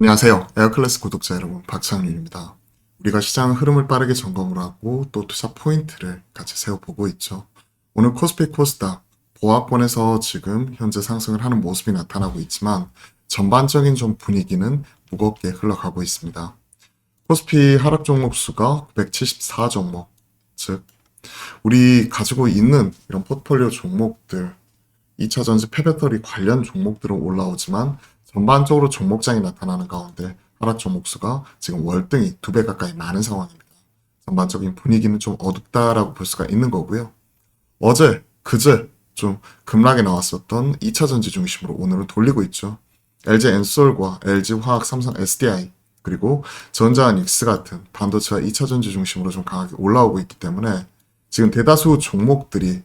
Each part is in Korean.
안녕하세요. 에어클래스 구독자 여러분, 박창윤입니다. 우리가 시장 흐름을 빠르게 점검을 하고 또 투자 포인트를 같이 세워보고 있죠. 오늘 코스피 코스닥 보합권에서 지금 현재 상승을 하는 모습이 나타나고 있지만 전반적인 좀 분위기는 무겁게 흘러가고 있습니다. 코스피 하락 종목 수가 974 종목, 즉 우리 가지고 있는 이런 포트폴리오 종목들 2차 전지 폐배터리 관련 종목들은 올라오지만 전반적으로 종목장이 나타나는 가운데 하락 종목 수가 지금 월등히 두 배 가까이 많은 상황입니다. 전반적인 분위기는 좀 어둡다라고 볼 수가 있는 거고요. 어제, 그제 좀 급락에 나왔었던 2차 전지 중심으로 오늘은 돌리고 있죠. LG 엔솔과 LG 화학, 삼성 SDI 그리고 전자한 익스 같은 반도체와 2차 전지 중심으로 좀 강하게 올라오고 있기 때문에 지금 대다수 종목들이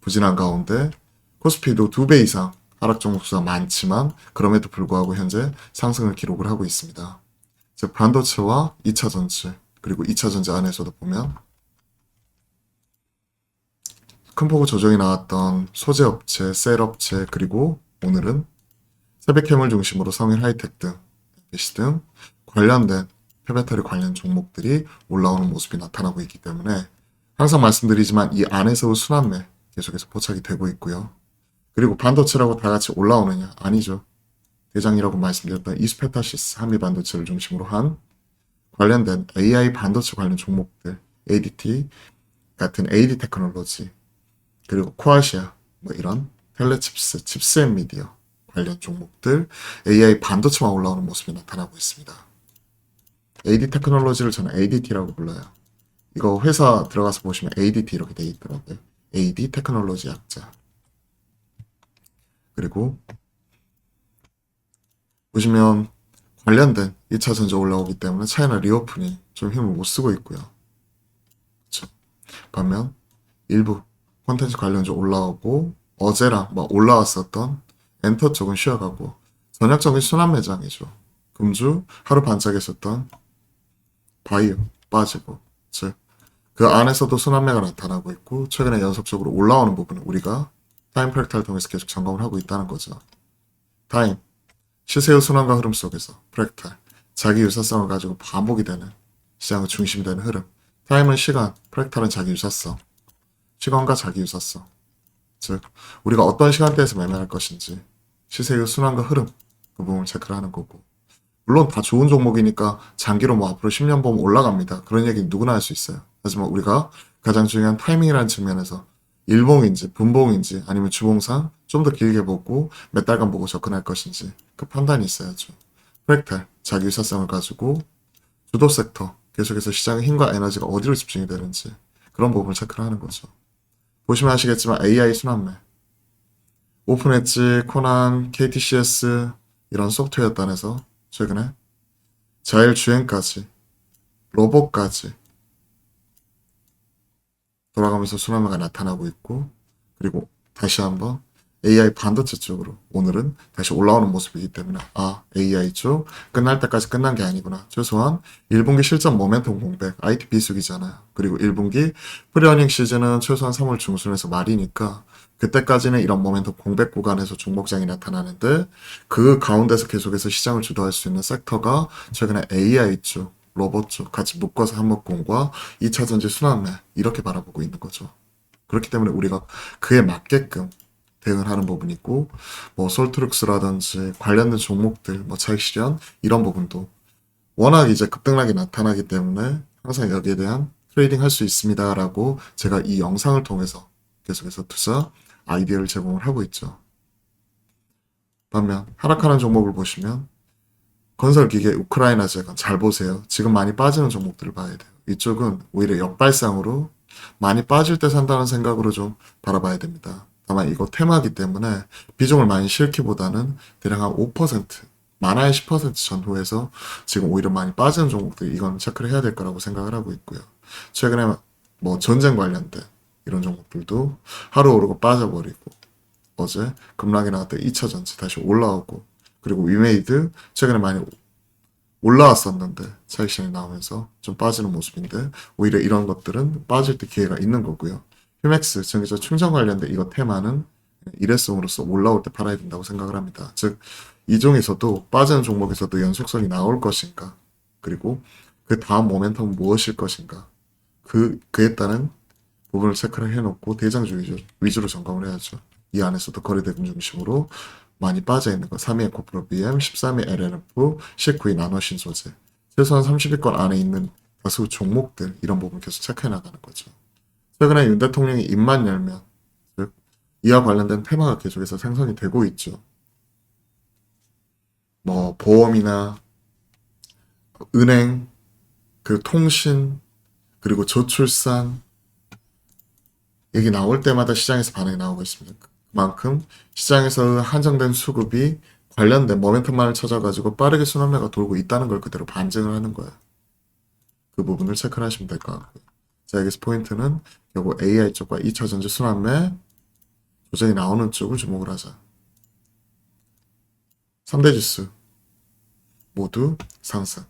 부진한 가운데 코스피도 두 배 이상 하락 종목 수가 많지만 그럼에도 불구하고 현재 상승을 기록을 하고 있습니다. 즉 반도체와 2차 전지 그리고 2차 전지 안에서도 보면 큰 폭의 조정이 나왔던 소재 업체, 셀 업체 그리고 오늘은 새벽캠을 중심으로 성일 하이텍 등 BC 등 관련된 폐배터리 관련 종목들이 올라오는 모습이 나타나고 있기 때문에 항상 말씀드리지만 이 안에서의 순환매 계속해서 포착이 되고 있고요. 그리고 반도체라고 다 같이 올라오느냐? 아니죠. 대장이라고 말씀드렸던 이스페타시스 한미 반도체를 중심으로 한 관련된 AI 반도체 관련 종목들, ADT 같은 AD 테크놀로지, 그리고 코아시아 뭐 이런 텔레칩스, 칩스 앤 미디어 관련 종목들 AI 반도체만 올라오는 모습이 나타나고 있습니다. AD 테크놀로지를 저는 ADT라고 불러요. 이거 회사 들어가서 보시면 ADT 이렇게 돼 있더라고요. AD 테크놀로지 약자. 그리고 보시면 관련된 2차 전지 올라오기 때문에 차이나 리오픈이 좀 힘을 못 쓰고 있고요. 그쵸. 반면 일부 콘텐츠 관련주 올라오고 어제랑 막 올라왔었던 엔터 쪽은 쉬어가고 전략적인 순환 매장이죠. 금주 하루 반짝했었던 바이오 빠지고 즉 그 안에서도 순환매가 나타나고 있고 최근에 연속적으로 올라오는 부분은 우리가 타임 프랙탈을 통해서 계속 점검을 하고 있다는 거죠. 타임, 시세의 순환과 흐름 속에서 프랙탈, 자기 유사성을 가지고 반복이 되는 시장의 중심이 되는 흐름. 타임은 시간, 프랙탈은 자기 유사성. 시간과 자기 유사성. 즉, 우리가 어떤 시간대에서 매매할 것인지 시세의 순환과 흐름 그 부분을 체크를 하는 거고. 물론 다 좋은 종목이니까 장기로 뭐 앞으로 10년 보면 올라갑니다. 그런 얘기 누구나 할 수 있어요. 하지만 우리가 가장 중요한 타이밍이라는 측면에서 일봉인지 분봉인지 아니면 주봉상 좀 더 길게 보고 몇 달간 보고 접근할 것인지 그 판단이 있어야죠. 프랙탈, 자기 유사성을 가지고 주도 섹터 계속해서 시장의 힘과 에너지가 어디로 집중이 되는지 그런 부분을 체크를 하는 거죠. 보시면 아시겠지만 AI 순환매 오픈 엣지, 코난, KTCS 이런 소프트웨어 단에서 최근에 자율주행까지 로봇까지 돌아가면서 순환매가 나타나고 있고 그리고 다시 한번 AI 반도체 쪽으로 오늘은 다시 올라오는 모습이기 때문에 아 AI 쪽 끝날 때까지 끝난 게 아니구나 최소한 1분기 실전 모멘텀 공백 IT 비수기잖아요 그리고 1분기 프리어닝 시즌은 최소한 3월 중순에서 말이니까 그때까지는 이런 모멘텀 공백 구간에서 종목장이 나타나는데 그 가운데서 계속해서 시장을 주도할 수 있는 섹터가 최근에 AI 쪽 로봇 쪽 같이 묶어서 한목공과 2차 전지 순환매 이렇게 바라보고 있는 거죠. 그렇기 때문에 우리가 그에 맞게끔 대응을 하는 부분이 있고 뭐 솔트룩스라든지 관련된 종목들 뭐 차익 실현 이런 부분도 워낙 이제 급등락이 나타나기 때문에 항상 여기에 대한 트레이딩 할 수 있습니다라고 제가 이 영상을 통해서 계속해서 투자 아이디어를 제공을 하고 있죠. 반면 하락하는 종목을 보시면 건설기계, 우크라이나 재건 잘 보세요. 지금 많이 빠지는 종목들을 봐야 돼요. 이쪽은 오히려 역발상으로 많이 빠질 때 산다는 생각으로 좀 바라봐야 됩니다. 다만 이거 테마기 때문에 비중을 많이 실기보다는 대략 한 5%, 많아야 10% 전후에서 지금 오히려 많이 빠지는 종목들 이건 체크를 해야 될 거라고 생각을 하고 있고요. 최근에 뭐 전쟁 관련된 이런 종목들도 하루 오르고 빠져버리고 어제 급락이 나왔던 2차 전지 다시 올라오고 그리고 위메이드 최근에 많이 올라왔었는데 차익 실현이 나오면서 좀 빠지는 모습인데 오히려 이런 것들은 빠질 때 기회가 있는 거고요. 휴맥스 전기차 충전 관련된 이거 테마는 일회성으로서 올라올 때 팔아야 된다고 생각을 합니다. 즉 이종에서도 빠지는 종목에서도 연속성이 나올 것인가 그리고 그 다음 모멘텀은 무엇일 것인가 그 그에 따른 부분을 체크를 해놓고 대장주 위주, 위주로 점검을 해야죠. 이 안에서도 거래대금 중심으로 많이 빠져 있는 거 3위의 코프로 BM, 13위 LNF, 19위 나노 신소재 최소한 30위권 안에 있는 다수 종목들 이런 부분 계속 체크해 나가는 거죠. 최근에 윤 대통령이 입만 열면 즉 이와 관련된 테마가 계속해서 생성이 되고 있죠. 뭐 보험이나 은행, 그 통신, 그리고 저출산 얘기 나올 때마다 시장에서 반응이 나오고 있습니다. 그만큼 시장에서 한정된 수급이 관련된 모멘텀만을 찾아가지고 빠르게 순환매가 돌고 있다는 걸 그대로 반증을 하는 거예요. 그 부분을 체크를 하시면 될 것 같고요. 자, 여기서 포인트는 결국 AI 쪽과 2차 전지 순환매 조정이 나오는 쪽을 주목을 하자. 3대 지수 모두 상승.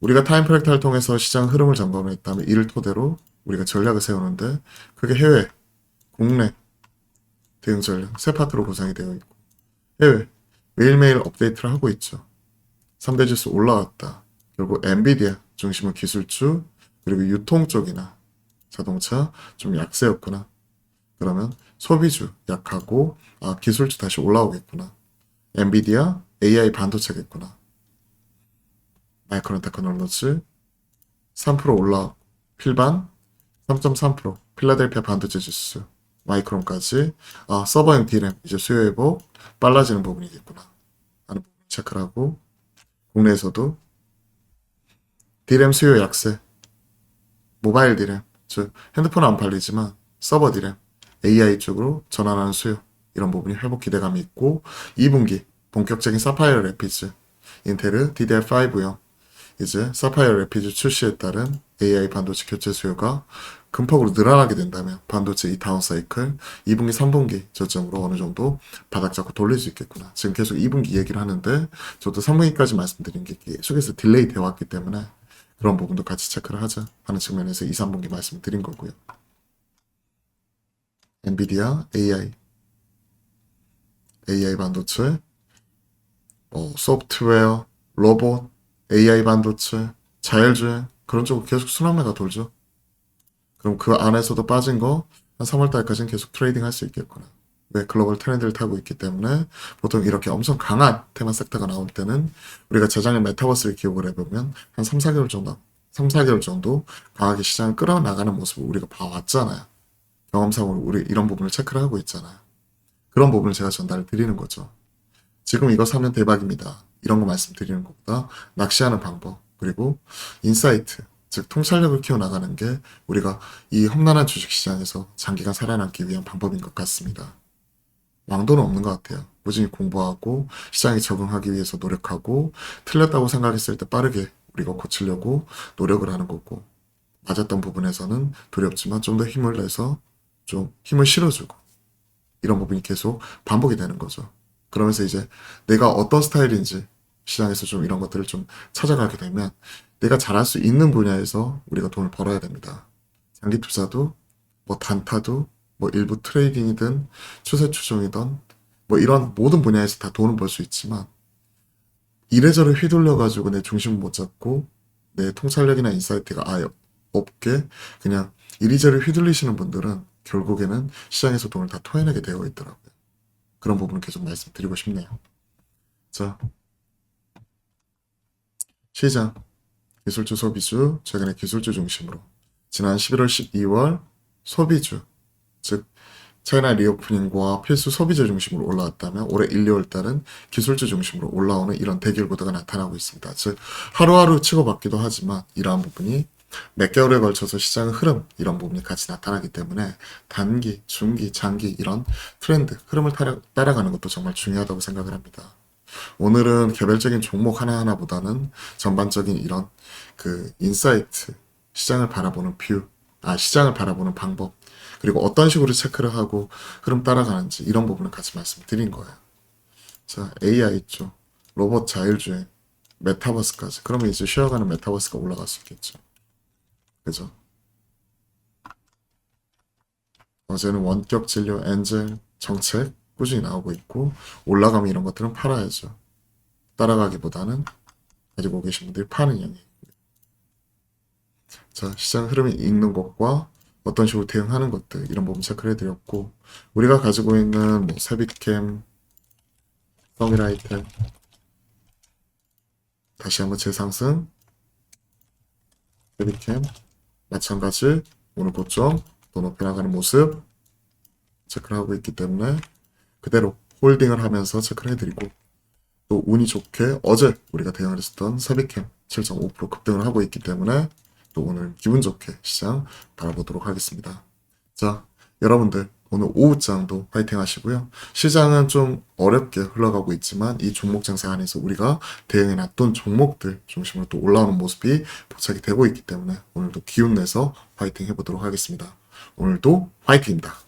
우리가 타임 프랙탈을 통해서 시장 흐름을 점검을 했다면 이를 토대로 우리가 전략을 세우는데 그게 해외, 국내 대응 전략 세 파트로 구성이 되어 있고 해외 매일매일 업데이트를 하고 있죠. 3대 지수 올라왔다. 결국 엔비디아 중심의 기술주 그리고 유통 쪽이나 자동차 좀 약세였구나. 그러면 소비주 약하고 아 기술주 다시 올라오겠구나. 엔비디아 AI 반도체겠구나. 마이크론 테크놀로지 3% 올라 필반 3.3% 필라델피아 반도체 지수 마이크론까지 아 서버형 D램 이제 수요 회복 빨라지는 부분이겠구나 하는 체크를 하고 국내에서도 D램 수요 약세 모바일 D램 즉 핸드폰은 안 팔리지만 서버 D램 AI 쪽으로 전환하는 수요 이런 부분이 회복 기대감이 있고 2분기 본격적인 사파이어 래피즈 인텔 DDR5형 이제 사파이어 래피즈 출시에 따른 AI 반도체 교체 수요가 금폭으로 늘어나게 된다면 반도체 이 다운 사이클 2분기, 3분기 저점으로 어느 정도 바닥 잡고 돌릴 수 있겠구나. 지금 계속 2분기 얘기를 하는데 저도 3분기까지 말씀드린 게 계속해서 딜레이 되어 왔기 때문에 그런 부분도 같이 체크를 하자 하는 측면에서 2, 3분기 말씀드린 거고요. 엔비디아, AI, AI 반도체, 어, 소프트웨어, 로봇, AI 반도체, 자율주행 그런 쪽으로 계속 순환매가 돌죠. 그럼 그 안에서도 빠진 거 한 3월 달까지는 계속 트레이딩 할 수 있겠구나. 왜 글로벌 트렌드를 타고 있기 때문에 보통 이렇게 엄청 강한 테마 섹터가 나올 때는 우리가 재작년 메타버스를 기억을 해보면 한 3, 4개월 정도 3, 4개월 정도 강하게 시장을 끌어나가는 모습을 우리가 봐왔잖아요. 경험상으로 우리 이런 부분을 체크를 하고 있잖아요. 그런 부분을 제가 전달을 드리는 거죠. 지금 이거 사면 대박입니다. 이런 거 말씀드리는 것보다 낚시하는 방법 그리고 인사이트 즉 통찰력을 키워나가는 게 우리가 이 험난한 주식시장에서 장기간 살아남기 위한 방법인 것 같습니다. 왕도는 없는 것 같아요. 꾸준히 공부하고 시장에 적응하기 위해서 노력하고 틀렸다고 생각했을 때 빠르게 우리가 고치려고 노력을 하는 거고 맞았던 부분에서는 두렵지만 좀 더 힘을 내서 좀 힘을 실어주고 이런 부분이 계속 반복이 되는 거죠. 그러면서 이제 내가 어떤 스타일인지 시장에서 좀 이런 것들을 좀 찾아가게 되면 내가 잘할 수 있는 분야에서 우리가 돈을 벌어야 됩니다. 장기 투자도 뭐 단타도 뭐 일부 트레이딩이든 추세 추종이든 뭐 이런 모든 분야에서 다 돈을 벌 수 있지만 이래저래 휘둘려 가지고 내 중심을 못 잡고 내 통찰력이나 인사이트가 아예 없게 그냥 이리저리 휘둘리시는 분들은 결국에는 시장에서 돈을 다 토해내게 되어 있더라고요. 그런 부분을 계속 말씀드리고 싶네요. 자, 시장 기술주 소비주 최근에 기술주 중심으로 지난 11월 12월 소비주 즉 차이나 리오프닝과 필수 소비재 중심으로 올라왔다면 올해 1, 2월 달은 기술주 중심으로 올라오는 이런 대결 구도가 나타나고 있습니다. 즉 하루하루 치고받기도 하지만 이러한 부분이 몇 개월에 걸쳐서 시장의 흐름 이런 부분이 같이 나타나기 때문에 단기, 중기, 장기 이런 트렌드 흐름을 따라, 따라가는 것도 정말 중요하다고 생각을 합니다. 오늘은 개별적인 종목 하나하나보다는 전반적인 이런 그 인사이트, 시장을 바라보는 뷰, 아, 시장을 바라보는 방법, 그리고 어떤 식으로 체크를 하고 흐름 따라가는지 이런 부분을 같이 말씀드린 거예요. 자, AI 쪽, 로봇 자율주행, 메타버스까지. 그러면 이제 쉬어가는 메타버스가 올라갈 수 있겠죠. 그죠? 어제는 원격 진료, 엔젤, 정책 꾸준히 나오고 있고 올라가면 이런 것들은 팔아야죠. 따라가기보다는 가지고 계신 분들이 파는 영역이고요. 자, 시장 흐름이 읽는 것과 어떤 식으로 대응하는 것들 이런 부분 체크를 해드렸고 우리가 가지고 있는 뭐 세비캠, 서미라이트 다시 한번 재상승 세비캠 마찬가지 오늘 고점 또 높이 나가는 모습 체크를 하고 있기 때문에 그대로 홀딩을 하면서 체크를 해드리고 또 운이 좋게 어제 우리가 대응을 했었던 세비캠 7.5% 급등을 하고 있기 때문에 또 오늘 기분 좋게 시장 바라보도록 하겠습니다. 자, 여러분들 오늘 오후장도 파이팅 하시고요. 시장은 좀 어렵게 흘러가고 있지만 이 종목 장세 안에서 우리가 대응해 놨던 종목들 중심으로 또 올라오는 모습이 포착이 되고 있기 때문에 오늘도 기운 내서 파이팅 해보도록 하겠습니다. 오늘도 파이팅입니다.